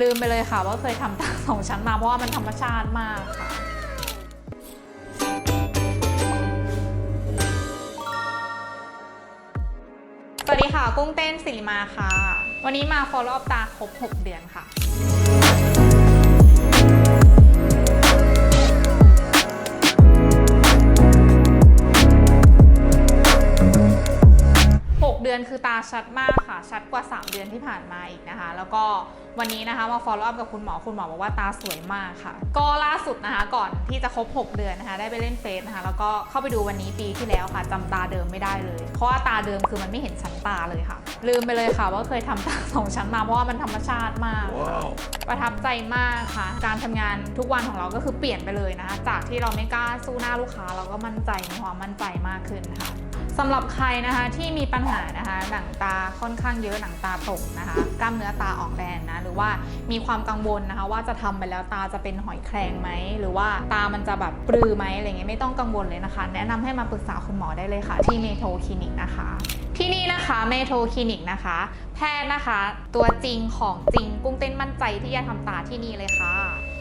ลืมไปเลยค่ะว่าเคยทำตาสองชั้นมาเพราะว่ามันธรรมชาติมากค่ะสวัสดีค่ะ กุ้งเต้นสิริมาค่ะ วันนี้มา follow up ตาครบ 6 เดือนค่ะ เดือนคือตาชัดมากค่ะ ชัดกว่า 3 เดือนที่ผ่านมาอีกนะคะ แล้วก็วันนี้นะคะมา follow up กับคุณหมอคุณหมอบอกว่าตาสวยมากค่ะ ก็ล่าสุดนะคะก่อนที่จะครบ 6 เดือนนะคะ ได้ไปเล่นเฟซนะคะ แล้วก็เข้าไปดูวันนี้ปีที่แล้วค่ะจำตาเดิมไม่ได้เลย เพราะว่าตาเดิมคือมันไม่เห็นชั้นตาเลยค่ะ ลืมไปเลยค่ะ ว่าเคยทำตาสองชั้นมาเพราะว่ามันธรรมชาติมากประทับใจมากค่ะ การทำงานทุกวันของเราก็คือเปลี่ยนไปเลยนะคะจากที่เราไม่กล้าสู้หน้าลูกค้า เราก็มั่นใจมีความมั่นใจมากขึ้นค่ะ สำหรับใครนะคะที่มีปัญหานะคะหนังตาค่อนข้างเยอะหนังตาตกนะคะกล้ามเนื้อตาออกแดงนะหรือว่ามีความกังวลนะคะว่าจะทำไปแล้วตาจะเป็นหอยแครงไหมหรือว่าตามันจะแบบปรือไหมอะไรเงี้ยไม่ต้องกังวลเลยนะคะ แนะนำให้มาปรึกษาคุณหมอได้เลยค่ะ ที่เมโทคลินิกนะคะ ที่นี่นะคะเมโทคลินิกนะคะ แพทย์นะคะ ตัวจริงของจริงกุ้งเต้นมั่นใจที่จะทำตาที่นี่เลยค่ะ